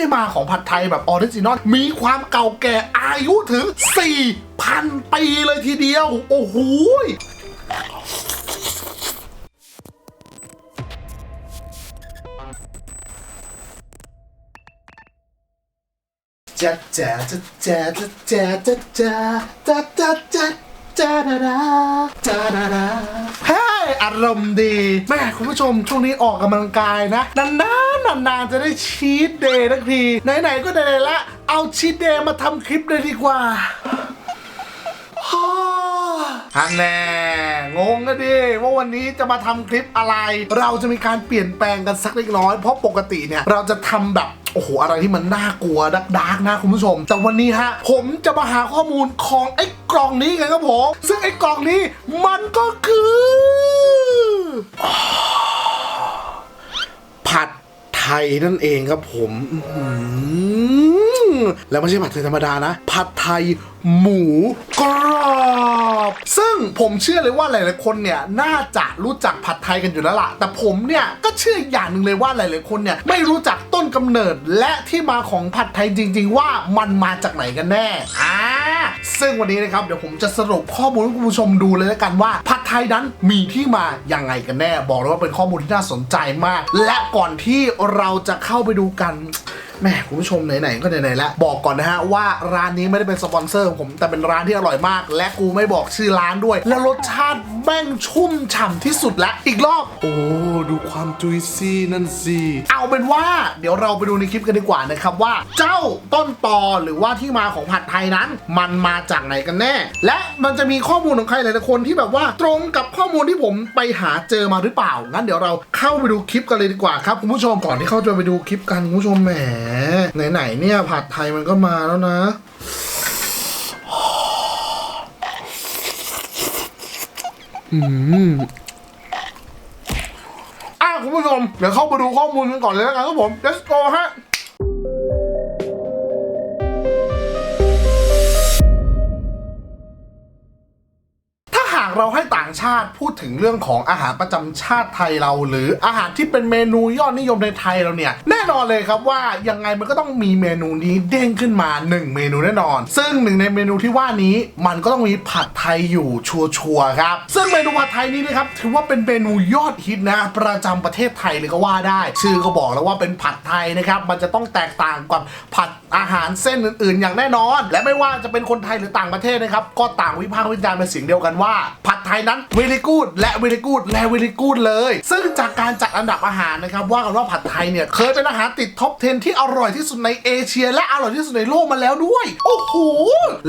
ที่มาของผัดไทยแบบออริจินอลมีความเก่าแก่อายุถึง 4,000 ปีเลยทีเดียว โอ้โหจ๊ะจ๊ะจ๊ะจ๊ะจ๊ะจ๊ะจ๊ะจ๊ะจ๊ะจ๊ะจ๊ะดาดาจ๊ะดาดาเฮ้ย อารมณ์ดีแม่คุณผู้ชมช่วงนี้ออกกำลังกายนะนานๆนานๆจะได้ชีตเดย์ทักที ไหนๆก็ไหนๆละ เอาชีตเดย์มาทำคลิปเลยดีกว่า ฮันแน่งงกันดิว่าวันนี้จะมาทำคลิปอะไร เราจะมีการเปลี่ยนแปลงกันสักเล็กน้อย เพราะปกติเนี่ยเราจะทำแบบโอ้โห อะไรที่มันน่ากลัวดักดักนะคุณผู้ชม แต่วันนี้ฮะ ผมจะมาหาข้อมูลของไอ้กล่องนี้ไงครับผม ซึ่งไอ้กล่องนี้มันก็คือ ผัดไทยนั่นเองครับผมแล้วไม่ใช่ผัดไทยธรรมดานะ ผัดไทยหมูกรอบ ซึ่งผมเชื่อเลยว่าหลายๆคนเนี่ยน่าจะรู้จักผัดไทยกันอยู่แล้วล่ะ แต่ผมเนี่ยก็เชื่ออีกอย่างหนึ่งเลยว่าหลายๆคนเนี่ยไม่รู้จักต้นกำเนิดและที่มาของผัดไทยจริง ๆ ว่ามันมาจากไหนกันแน่อ่าซึ่งวันนี้นะครับเดี๋ยวผมจะสรุปข้อมูลให้คุณผู้ชมดูเลยแล้วกันว่า ผัดไทยนั้นมีที่มายังไงกันแน่ บอกเลยว่าเป็นข้อมูลที่น่าสนใจมาก และก่อนที่เราจะเข้าไปดูกัน แหม่คุณผู้ชมไหนๆก็ไหนๆแล้วบอกก่อนนะฮะว่าร้านนี้ไม่ได้เป็นสปอนเซอร์ของผมแต่เป็นร้านที่อร่อยมาก และกูไม่บอกชื่อร้านด้วย และรสชาติแม่งชุ่มฉ่ำที่สุดและอีกรอบ โอ้ดูความจุยซี่นั่นสิเอาเป็นว่าเดี๋ยวเราไปดูในคลิปกันดีกว่านะครับว่า เจ้าต้นตอหรือว่าที่มาของผัดไทยนั้น มันมาจากไหนกันแน่ และมันจะมีข้อมูลของใครหลายๆคนที่แบบว่าตรงกับข้อมูลที่ผมไปหาเจอมาหรือเปล่างั้นเดี๋ยวเราเข้าไปดูคลิปกันเลยดีกว่าครับคุณผู้ชมก่อนที่เขาจะไปดูคลิปกันคุณผู้ชมแหมไหนๆเนี่ยผัดไทยมันก็มาแล้วนะอืมอะคุณผู้ชม เดี๋ยวเข้าไปดูข้อมูลกันก่อนเลยแล้วกันครับผม let's go ฮะาหากเราให้ต่างชาติพูดถึงเรื่องของอาหารประจำชาติไทยเรา หรืออาหารที่เป็นเมนูยอดนิยมในไทยเราเนี่ยแน่นอนเลยครับว่ายังไงมันก็ต้องมีเมนูนี้เด้งขึ้นมา 1 เมนูแน่นอน ซึ่งหนึ่งในเมนูที่ว่านี้มันก็ต้องมีผัดไทยอยู่ชัวร์ๆครับ ซึ่งเมนูผัดไทยนี้นะครับถือว่าเป็นเมนูยอดฮิตนะประจำประเทศไทยเลยก็ว่าได้ ชื่อก็บอกแล้วว่าเป็นผัดไทยนะครับมันจะต้องแตกต่างกับผัด อาหารเส้นอื่น ๆ อย่างแน่นอน และไม่ว่าจะเป็นคนไทยหรือต่างประเทศนะครับก็ต่างวิพากษ์วิจารณ์เป็นเสียงเดียวกันว่าผัด ทยนั้นเวลิกูดและเวลิกูดและเวลิกูดเลย ซึ่งจากการจัดอันดับอาหารนะครับว่ากันว่าผัดไทยเนี่ยเคยเป็นอาหารติดท็อป 10 ที่อร่อยที่สุดในเอเชีย และอร่อยที่สุดในโลกมาแล้วด้วย โอ้โห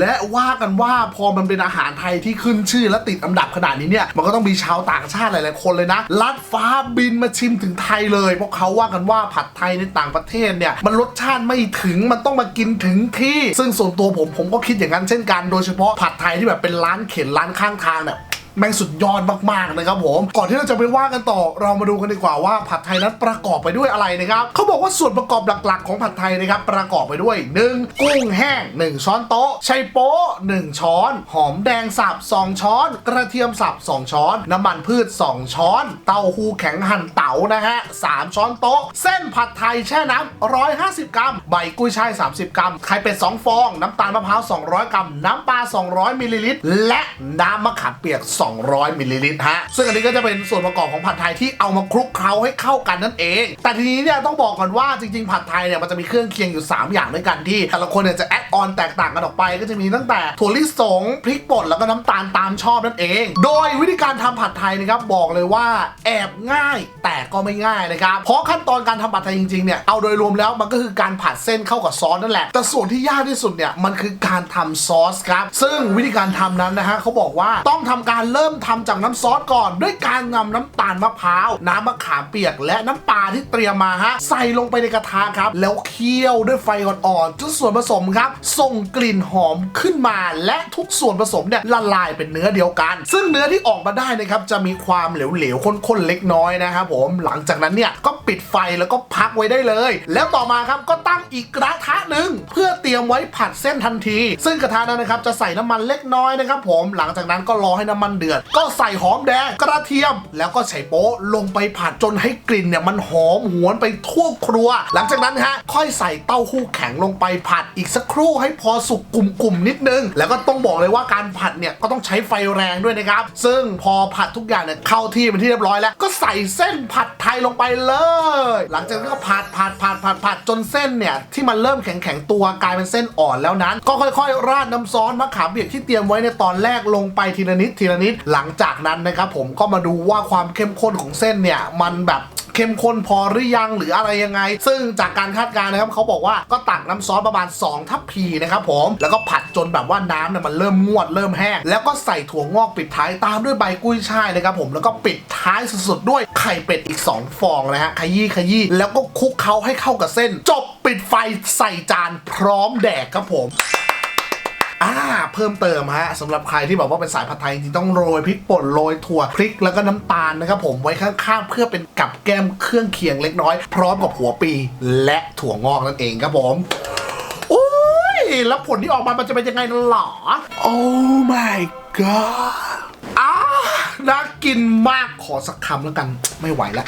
และว่ากันว่าพอมันเป็นอาหารไทยที่ขึ้นชื่อและติดอันดับขนาดนี้เนี่ยมันก็ต้องมีชาวต่างชาติหลายๆคนเลยนะลัดฟ้าบินมาชิมถึงไทยเลยเพราะเขาว่ากันว่าผัดไทยในต่างประเทศเนี่ยมันรสชาติไม่ถึงมันต้องมากินถึงที่ ซึ่งส่วนตัวผมผมก็คิดอย่างนั้นเช่นกันโดยเฉพาะผัดไทยที่แบบเป็นร้านเข็นร้านข้างทางเนี่ย แม่งสุดยอดมากๆนะครับผม ก่อนที่เราจะไปว่ากันต่อเรามาดูกันดีกว่าว่าผัดไทยนั้นประกอบไปด้วยอะไรนะครับเขาบอกว่าส่วนประกอบหลักๆ ของผัดไทยนะครับประกอบไปด้วย 1. กุ้งแห้ง 1 ช้อนโต๊ะไชโป๊ะ1ช้อน หอมแดงสับ2ช้อน กระเทียมสับ2ช้อน น้ำมันพืช 2 ช้อน เต้าหู้แข็งหั่นเต๋านะฮะ3ช้อนโต๊ะ เส้นผัดไทยแช่น้ำ150 กรัม ใบกุ้ยช่าย 30 กรัม ไข่เป็ด 2 ฟอง น้ำตาลมะพร้าว 200 กรัม น้ำปลา 200 มิลลิลิตร และน้ำมะขามเปียก200มิลลิลิตรฮะซึ่งอันนี้ก็จะเป็นส่วนประกอบของผัดไทยที่เอามาคลุกเคล้าให้เข้ากันนั่นเอง แต่ทีนี้เนี่ยต้องบอกก่อนว่าจริงๆ ผัดไทยเนี่ยมันจะมีเครื่องเคียงอยู่ 3 อย่างด้วยกันที่แต่ละคนเนี่ยจะแอดออนแตกต่างกันออกไปก็จะมีตั้งแต่ถั่วลิสงพริกป่นแล้วก็น้ำตาลตามชอบนั่นเอง โดยวิธีการทำผัดไทยนะครับบอกเลยว่าแอบง่ายแต่ก็ไม่ง่ายนะครับเพราะขั้นตอนการทำผัดไทยจริงๆเนี่ยเอาโดยรวมแล้วมันก็คือการผัดเส้นเข้ากับซอสนั่นแหละ แต่ส่วนที่ยากที่สุดเนี่ยมันคือการทำซอสครับซึ่งวิธีการทำนั้นนะฮะเขาบอกว่าต้องทำการเริ่มทำจากน้ำซอสก่อน ด้วยการนำน้ำตาลมะพร้าวน้ำมะขามเปียก และน้ำปลาที่เตรียมมาฮะใส่ลงไปในกระทะครับ แล้วเคี่ยวด้วยไฟอ่อนๆจนส่วนผสมครับ ส่งกลิ่นหอมขึ้นมา และทุกส่วนผสมเนี่ยละลายเป็นเนื้อเดียวกัน ซึ่งเนื้อที่ออกมาได้นะครับจะมีความเหลวๆข้นๆเล็กน้อยนะครับผมหลังจากนั้นเนี่ยก็ปิดไฟแล้วก็พักไว้ได้เลย แล้วต่อมาครับก็ตั้งอีกกระทะหนึ่งเพื่อเตรียมไว้ผัดเส้นทันที ซึ่งกระทะนั้นนะครับจะใส่น้ำมันเล็กน้อยนะครับผมหลังจากนั้นก็รอให้น้ำมันเดือด ก็ใส่หอมแดงกระเทียม แล้วก็ใส่โป๊ะลงไปผัดจนให้กลิ่นเนี่ยมันหอมหวนไปทั่วครัว หลังจากนั้นฮะค่อยใส่เต้าหู้แข็งลงไปผัดอีกสักครู่ให้พอสุกกลุ่มๆนิดนึง แล้วก็ต้องบอกเลยว่าการผัดเนี่ยก็ต้องใช้ไฟแรงด้วยนะครับ ซึ่งพอผัดทุกอย่างเนี่ยเข้าที่เป็นที่เรียบร้อยแล้ว ก็ใส่เส้นผัดไทยลงไปเลย หลังจากนั้นก็ผัดผัดผัดผัดผัดจนเส้นเนี่ยที่มันเริ่มแข็งแข็งๆตัวกลายเป็นเส้นอ่อนแล้วนั้น ก็ค่อยๆ ราดน้ำซอสมะขามเปียกที่เตรียมไว้ในตอนแรกลงไปทีละนิดทีละนิดหลังจากนั้นนะครับผมก็มาดูว่าความเข้มข้นของเส้นเนี่ย มันแบบเข้มข้นพอหรือยังหรืออะไรยังไง ซึ่งจากการคาดการณ์นะครับเขาบอกว่าก็ตักน้ำซอสประมาณ 2 ทัพพีนะครับผม แล้วก็ผัดจนแบบว่าน้ำเนี่ยมันเริ่มงวดเริ่มแห้ง แล้วก็ใส่ถั่วงอกปิดท้ายตามด้วยใบกุ้ยช่ายนะครับผมแล้วก็ปิดท้ายสุดๆด้วยไข่เป็ดอีก 2 ฟองนะฮะขยี้ขยี้แล้วก็คลุกเคล้าให้เข้ากับเส้น จบปิดไฟใส่จานพร้อมแดกครับผม อ่าเพิ่มเติมฮะสำหรับใครที่บอกว่าเป็นสายผัดไทยจริงต้องโรยพริกป่นโรยถั่วพริกแล้วก็น้ำตาลนะครับผมไว้ข้างๆเพื่อเป็นกับแก้มเครื่องเคียงเล็กน้อย พร้อมกับหัวปี และถั่วงอกนั่นเองครับผมโอ้ยแล้วผลที่ออกมามันจะเป็นยังไงหรอ โอ้ my god อ่าน่ากินมากขอสักคำแล้วกัน ไม่ไหวแล้ว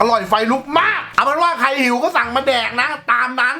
อร่อยไฟลุกมาก เอาเป็นว่าใครหิวก็สั่งมาแดกนะตามนั้น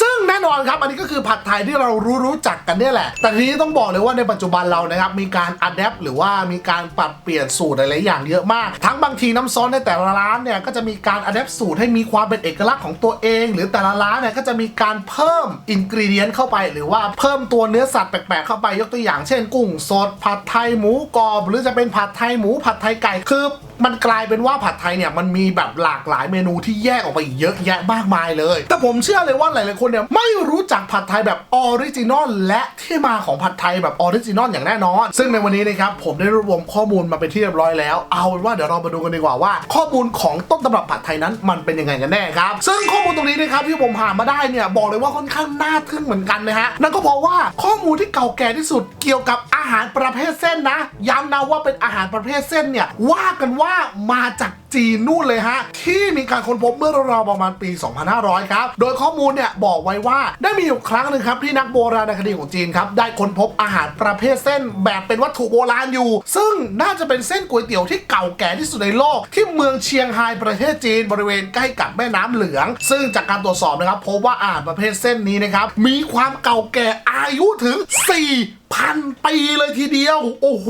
ซึ่งแน่นอนครับอันนี้ก็คือผัดไทยที่เรารู้รู้จักกันเนี่ยแหละ แต่ทีนี้ต้องบอกเลยว่าในปัจจุบันเรานะครับมีการอัดแอปหรือว่ามีการปรับเปลี่ยนสูตรหลายๆอย่างเยอะมาก ทั้งบางทีน้ำซอสในแต่ละร้านเนี่ยก็จะมีการอัดแอปสูตรให้มีความเป็นเอกลักษณ์ของตัวเอง หรือแต่ละร้านเนี่ยก็จะมีการเพิ่มอินกรีเดียนเข้าไป หรือว่าเพิ่มตัวเนื้อสัตว์แปลกๆเข้าไปยกตัวอย่างเช่น กุ้งสดผัดไทยหมูกรอบ หรือจะเป็นผัดไทยหมูผัดไทยไก่คือ มันกลายเป็นว่าผัดไทยเนี่ยมันมีแบบหลากหลายเมนูที่แยกออกไปอีกเยอะแยะมากมายเลย แต่ผมเชื่อเลยว่าหลายๆคนเนี่ยไม่รู้จักผัดไทยแบบออริจินอลและที่มาของผัดไทยแบบออริจินอลอย่างแน่นอน ซึ่งในวันนี้นะครับผมได้รวบรวมข้อมูลมาเป็นที่เรียบร้อยแล้ว เอาเป็นว่าเดี๋ยวเรามาดูกันดีกว่าว่า ข้อมูลของต้นตำรับผัดไทยนั้นมันเป็นยังไงกันแน่ครับ ซึ่งข้อมูลตรงนี้นะครับที่ผมหามาได้เนี่ยบอกเลยว่าค่อนข้างน่าทึ่งเหมือนกันนะฮะนั่นก็เพราะว่าข้อมูลที่เก่าแก่ที่สุดเกี่ยวกับอาหารประเภทเส้นนะย้ำนะว่าเป็นอาหารประเภทเส้นเนี่ยว่ากันว่าามาจากจีนนู่นเลยฮะ ที่มีการค้นพบเมื่อราวประมาณปี 2500 ครับ โดยข้อมูลเนี่ยบอกไว้ว่าได้มีอยู่ครั้งหนึ่งครับที่นักโบราณคดีของจีนครับ ได้ค้นพบอาหารประเภทเส้นแบบเป็นวัตถุโบราณอยู่ ซึ่งน่าจะเป็นเส้นก๋วยเตี๋ยวที่เก่าแก่ที่สุดในโลก ที่เมืองเชียงไฮ้ประเทศจีนบริเวณใกล้กับแม่น้ำเหลือง ซึ่งจากการตรวจสอบนะครับพบว่าอาหารประเภทเส้นนี้นะครับมีความเก่าแก่อายุถึง 4พันปีเลยทีเดียว โอ้โห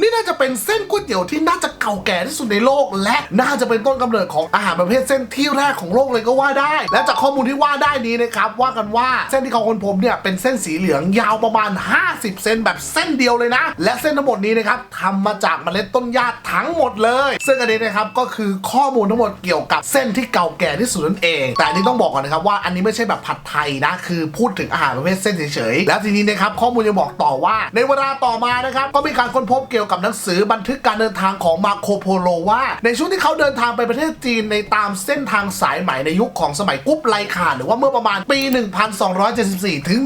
นี่น่าจะเป็นเส้นก๋วยเตี๋ยวที่น่าจะเก่าแก่ที่สุดในโลก และน่าจะเป็นต้นกำเนิดของอาหารประเภทเส้นที่แรกของโลกเลยก็ว่าได้ และจากข้อมูลที่ว่าได้นี้นะครับว่ากันว่าเส้นที่เขาค้นพบเนี่ยเป็นเส้นสีเหลืองยาวประมาณ 50 เซนแบบเส้นเดียวเลยนะ และเส้นทั้งหมดนี้นะครับทำมาจากเมล็ดต้นหญ้าทั้งหมดเลย ซึ่งอันนี้นะครับก็คือข้อมูลทั้งหมดเกี่ยวกับเส้นที่เก่าแก่ที่สุดนั่นเอง แต่อันนี้ต้องบอกก่อนนะครับว่าอันนี้ไม่ใช่แบบผัดไทยนะคือพูดถึงอาหารประเภทเส้นเฉยๆแล้วทีนี้นะครับข้อมูลยังบอกต่อว่า ในเวลาต่อมานะครับ ก็มีการค้นพบเกี่ยวกับหนังสือบันทึกการเดินทางของมาโคโพโลว่า ในช่วงที่เขาเดินทางไปประเทศจีนในตามเส้นทางสายไหม่ในยุคของสมัยกุ๊บไลคาหรือว่าเมื่อประมาณปี 1274 ถึง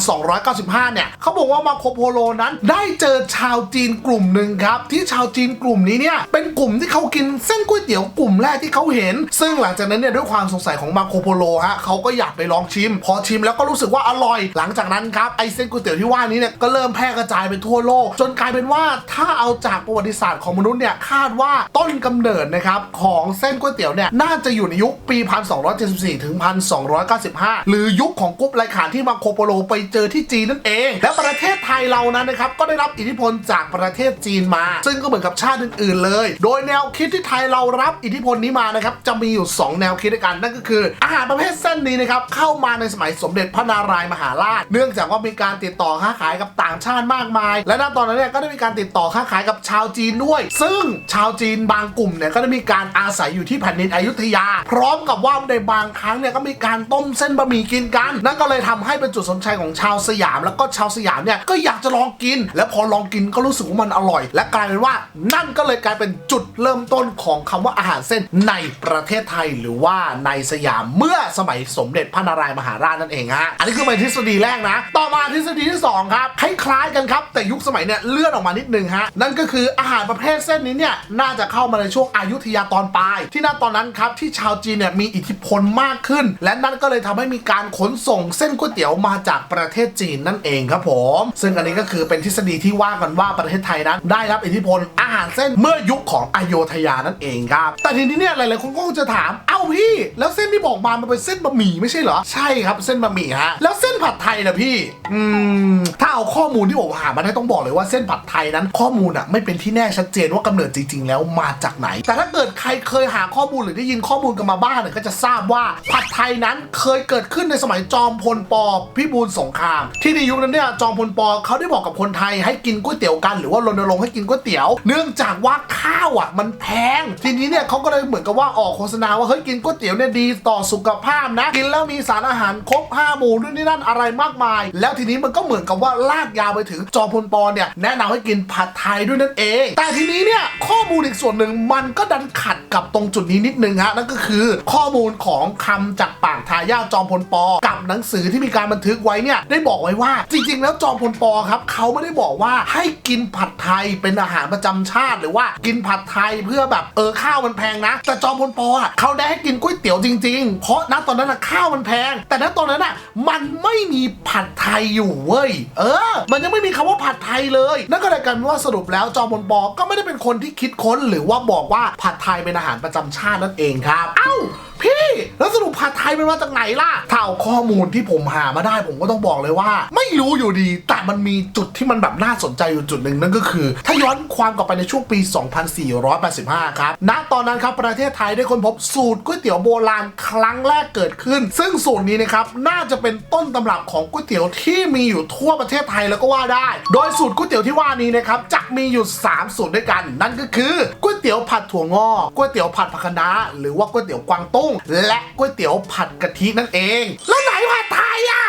1295 เนี่ยเขาบอกว่ามาโคโพโลนั้นได้เจอชาวจีนกลุ่มหนึ่งครับ ที่ชาวจีนกลุ่มนี้เนี่ยเป็นกลุ่มที่เขากินเส้นก๋วยเตี๋ยวกลุ่มแรกที่เขาเห็น ซึ่งหลังจากนั้นเนี่ยด้วยความสงสัยของมาโคโพโลฮะเขาก็อยากไปลองชิม พอชิมแล้วก็รู้สึกว่าอร่อย หลังจากนั้นครับไอเส้นก๋วยเตี๋ยวที่ว่านี้เนี่ยก็เริ่มแพร่กระจายไปทั่วโลก จนกลายเป็นว่าถ้าเอาจากประวัติศาสตร์ของมนุษย์เนี่ยคาดว่าต้นกำเนิดนะครับของเส้นก๋วยเตี๋ยวเนี่ยน่าจะอยู่ในยุคปี 1274 ถึง 1295 หรือยุคของกุ๊ปไลคานที่มาโคโปโลไปเจอที่จีนนั่นเอง และประเทศไทยเรานั้นนะครับก็ได้รับอิทธิพลจากประเทศจีนมา ซึ่งก็เหมือนกับชาติอื่นๆเลย โดยแนวคิดที่ไทยเรารับอิทธิพลนี้มานะครับจะมีอยู่ 2 แนวคิดด้วยกันนั่นก็คือ อาหารประเภทเส้นนี้นะครับเข้ามาในสมัยสมเด็จพระนารายมหาราช เนื่องจากว่ามีการติดต่อค้าขายกับกับต่างชาติมากมาย และณตอนนั้นเนี่ยก็ได้มีการติดต่อค้าขายกับชาวจีนด้วย ซึ่งชาวจีนบางกลุ่มเนี่ยก็ได้มีการอาศัยอยู่ที่แผ่นดินอยุธยา พร้อมกับว่าในบางครั้งเนี่ยก็มีการต้มเส้นบะหมี่กินกัน นั่นก็เลยทำให้เป็นจุดสนใจของชาวสยาม แล้วก็ชาวสยามเนี่ยก็อยากจะลองกิน และพอลองกินก็รู้สึกว่ามันอร่อย และกลายเป็นว่านั่นก็เลยกลายเป็นจุดเริ่มต้นของคำว่าอาหารเส้นในประเทศไทยหรือว่าในสยามเมื่อสมัยสมเด็จพระนารายมหาราชนั่นเองฮะอันนี้คือเป็นทฤษฎีแรกนะ ต่อมาทฤษฎีที่สองครับคล้ายๆกันครับ แต่ยุคสมัยเนี่ยเลื่อนออกมานิดนึงฮะนั่นก็คืออาหารประเภทเส้นนี้เนี่ยน่าจะเข้ามาในช่วงอายุทยาตอนปลาย ที่นั่นตอนนั้นครับที่ชาวจีนเนี่ยมีอิทธิพลมากขึ้น และนั่นก็เลยทำให้มีการขนส่งเส้นก๋วยเตี๋ยวมาจากประเทศจีนนั่นเองครับผม ซึ่งอันนี้ก็คือเป็นทฤษฎีที่ว่ากันว่าประเทศไทยนั้นได้รับอิทธิพลอาหารเส้นเมื่อยุคของอโยธยานั่นเองครับ แต่ทีนี้เนี่ยหลายๆคนก็จะถาม เอ้าพี่ แล้วเส้นที่บอกมา มันเป็นเส้นบะหมี่ไม่ใช่เหรอ ใช่ครับเส้นบะหมี่ฮะ แล้วเส้นผัดไทยนะพี่ อืม ถ้าเอาข้อมูลที่ผมหามาได้ต้องบอกเลยว่าเส้นผัดไทยนั้น ข้อมูลอะไม่เป็นที่แน่ชัดเจนว่ากำเนิดจริง ๆ แล้วมาจากไหน แต่ถ้าเกิดใครเคยหาข้อมูลหรือได้ยินข้อมูลกันมาบ้างเนี่ยก็จะทราบว่าผัดไทยนั้นเคยเกิดขึ้นในสมัยจอมพลปพิบูลสงคราม ที่ในยุคนั้นเนี่ยจอมพลปเขาได้บอกกับคนไทยให้กินก๋วยเตี๋ยวกันหรือว่ารณรงค์ให้กินก๋วยเตี๋ยว เนื่องจากว่าข้าวอะมันแพง ทีนี้เนี่ยเขาก็เลยเหมือนกับว่าออกโฆษณาว่าเฮ้ยกินก๋วยเตี๋ยวเนี่ยดีต่อสุขภาพนะกินแล้วมีสารอาหารครบ5หมู่ด้วยนี่นั่นอะไรมากมาย แล้วทีนี้มันก็เหมือนกับว่าลากยาวไปถึงจอมพลปอเนี่ยแนะนำให้กินผัดไทยด้วยนั่นเอง แต่ทีนี้เนี่ยข้อมูลอีกส่วนหนึ่งมันก็ดันขัดกับตรงจุดนี้นิดนึงฮะนั่นก็คือ ข้อมูลของคำจากปากทายาทจอมพลปอ กับหนังสือที่มีการบันทึกไว้เนี่ยได้บอกไว้ว่า จริง ๆ แล้วจอมพลปอครับเขาไม่ได้บอกว่าให้กินผัดไทยเป็นอาหารประจำชาติ หรือว่ากินผัดไทยเพื่อแบบเออข้าวมันแพงนะ แต่จอมพลปอเขาได้ให้กินก๋วยเตี๋ยวจริง ๆ เพราะณตอนนั้นข้าวมันแพง แต่ณตอนนั้นอะมันไม่มีผัดไทยอยู่เว้ย เออมันยังไม่มีคำว่าผัดไทยเลย นั่นก็เลยกลายเป็นว่าสรุปแล้วจอมพลปก็ไม่ได้เป็นคนที่คิดค้น หรือว่าบอกว่าผัดไทยเป็นอาหารประจำชาตินั่นเองครับ เอ้า พี่แล้วสรุปผัดไทยเป็นมาจากไหนล่ะถ้าเอาข้อมูลที่ผมหามาได้ ผมก็ต้องบอกเลยว่า ไม่รู้อยู่ดี แต่มันมีจุดที่มันแบบน่าสนใจอยู่จุดหนึ่งนั่นก็คือ ถ้าย้อนความกลับไปในช่วงปี 2485 ครับณตอนนั้นครับประเทศไทยได้ค้นพบสูตรก๋วยเตี๋ยวโบราณครั้งแรกเกิดขึ้น ซึ่งสูตรนี้นะครับน่าจะเป็นต้นตำรับของก๋วยเตี๋ยวที่มีอยู่ทั่วประเทศไทยแล้วก็ว่าได้ โดยสูตรก๋วยเตี๋ยวที่ว่านี้นะครับจะมีอยู่ 3 สูตรด้วยกัน นั่นก็คือก๋วยเตี๋ยวผัดถั่วงอกก๋วยเตี๋ยวผัดผักคะน้าหรือว่าก๋วยเตี๋ยวกวางตุ้งและก๋วยเตี๋ยวผัดกะทินั่นเอง แล้วไหนผัดไทยอะ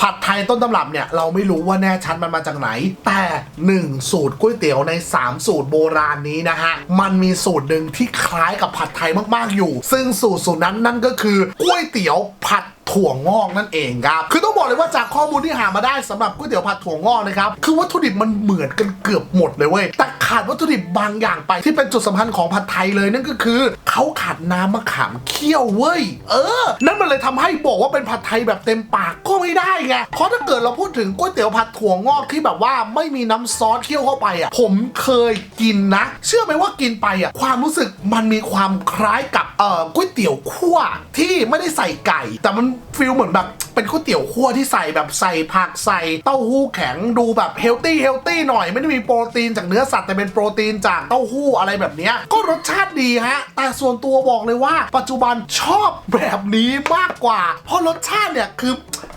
ผัดไทยต้นตำรับเนี่ยเราไม่รู้ว่าแน่ชัดมันมาจากไหน แต่ 1 สูตรก๋วยเตี๋ยวใน 3 สูตรโบราณนี้นะฮะ มันมีสูตรหนึ่งที่คล้ายกับผัดไทยมากๆอยู่ ซึ่งสูตรสูตรนั้นนั่นก็คือก๋วยเตี๋ยวผัด ถั่วงอกนั่นเองครับ คือต้องบอกเลยว่าจากข้อมูลที่หามาได้สำหรับก๋วยเตี๋ยวผัดถั่วงอกนะครับ คือวัตถุดิบมันเหมือนกันเกือบหมดเลยเว้ย แต่ขาดวัตถุดิบบางอย่างไปที่เป็นจุดสำคัญของผัดไทยเลยนั่นก็คือเขาขาดน้ำมะขามเคี่ยวเว้ย เออ นั่นมันเลยทำให้บอกว่าเป็นผัดไทยแบบเต็มปากก็ไม่ได้ไง เพราะถ้าเกิดเราพูดถึงก๋วยเตี๋ยวผัดถั่วงอกที่แบบว่าไม่มีน้ำซอสเคี่ยวเข้าไปอะ ผมเคยกินนะ เชื่อไหมว่ากินไปอะความรู้สึกมันมีความคล้ายกับเอ่อก๋วยเตี๋ยวคั่วที่ไม่ได้ใส่ไก่ แต่มันฟิลเหมือนแบบ เป็นก๋วยเตี๋ยวคั่วที่ใส่แบบใส่ผักใส่เต้าหู้แข็งดูแบบเฮลตี้เฮลตี้หน่อยไม่ได้มีโปรตีนจากเนื้อสัตว์แต่เป็นโปรตีนจากเต้าหู้อะไรแบบนี้ก็รสชาติดีฮะแต่ส่วนตัวบอกเลยว่า ปัจจุบันชอบแบบนี้มากกว่า เพราะรสชาติเนี่ยคือ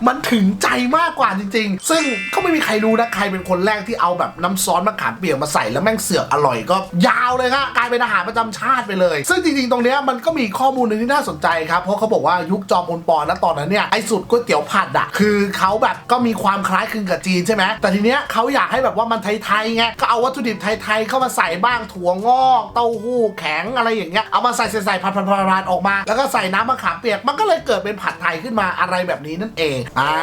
มันถึงใจมากกว่าจริง ๆ ซึ่งก็ไม่มีใครรู้นะใครเป็นคนแรกที่เอาแบบน้ำซอสมะขามเปียกมาใส่แล้วแม่งเสือกอร่อยก็ยาวเลยครับกลายเป็นอาหารประจำชาติไปเลย ซึ่งจริงๆ ตรงเนี้ยมันก็มีข้อมูลหนึงที่น่าสนใจครับเพราะเขาบอกว่ายุคจอมพลปอนะตอนนั้นเนี่ยไอ้สูตรก๋วยตี๋ยวผัดอะคือเขาแบบก็มีความคล้ายคลึงกับจีนใช่ไหมแต่ทีเนี้ยเขาอยากให้แบบว่ามันไทยๆไงก็เอาวัตถุดิบไทยๆเข้ามาใส่บ้างถั่วงอกเต้าหู้แข็งอะไรอย่างเงี้ยเอามาใส่ใส่ผัดผัดผัดออกมา แล้วก็ใส่น้ำมะขามเปียกมันก็เลยเกิดเป็นผัดไทยขึ้นมาอะไรแบบนี้นั่นเองอ่า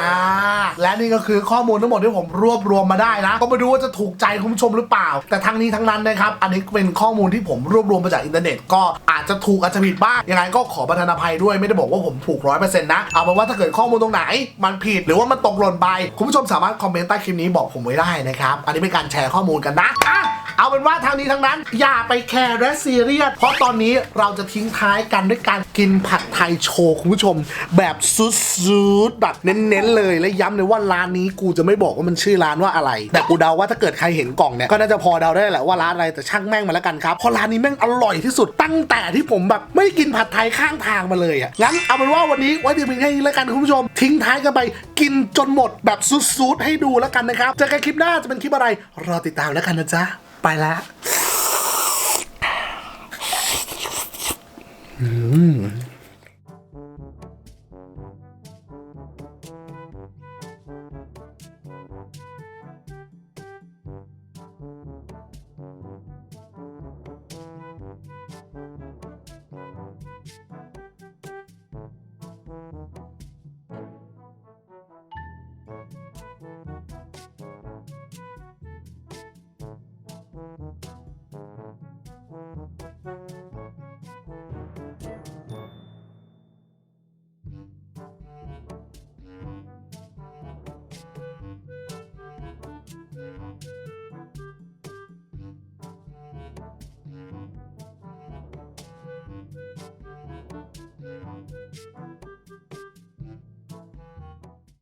และนี่ก็คือข้อมูลทั้งหมดที่ผมรวบรวมมาได้นะ ก็มาดูว่าจะถูกใจคุณผู้ชมหรือเปล่า แต่ทั้งนี้ทั้งนั้นนะครับ อันนี้เป็นข้อมูลที่ผมรวบรวมมาจากอินเทอร์เน็ต ก็อาจจะถูกอาจจะผิดบ้างยังไงก็ขอประทานอภัยด้วยไม่ได้บอกว่าผมถูกร้อยเปอร์เซ็นต์นะเอาเป็นว่าถ้าเกิดข้อมูลตรงไหนมันผิดหรือว่ามันตกหล่นไป คุณผู้ชมสามารถคอมเมนต์ใต้คลิปนี้บอกผมไว้ได้นะครับ อันนี้เป็นการแชร์ข้อมูลกันนะอะ เอาเป็นว่าทางนี้ทั้งนั้น อย่าไปแคร์และซีเรียสเพราะตอนนี้เราจะทิ้งท้ายกันด้วยการกินผัดไทยโชว์คุณผู้ชม แบบซุดๆแบบเน้นๆเลยและย้ำเลยว่าร้านนี้กูจะไม่บอกว่ามันชื่อร้านว่าอะไร แต่กูเดาว่าถ้าเกิดใครเห็นกล่องเนี่ยก็น่าจะพอเดาได้แหละว่าร้านอะไรแต่ช่างแม่งมาแล้วกันครับเพราะร้านนี้แม่งอร่อยที่สุดตั้งแต่ที่ผมแบบไม่กินผัดไทยข้างทางมาเลยอะงั้นเอาเป็นว่าวันนี้ไว้เพียงแค่นี้แล้วกันคุณผู้ชม ทิ้งท้ายกันไปกินจนหมดแบบซุดๆให้ดูแล้วกันนะครับเจอกันคลิปหน้าจะเป็นคลิปอะไรรอติดตามแล้วกันนะจ๊ะ ไปแล้วอืม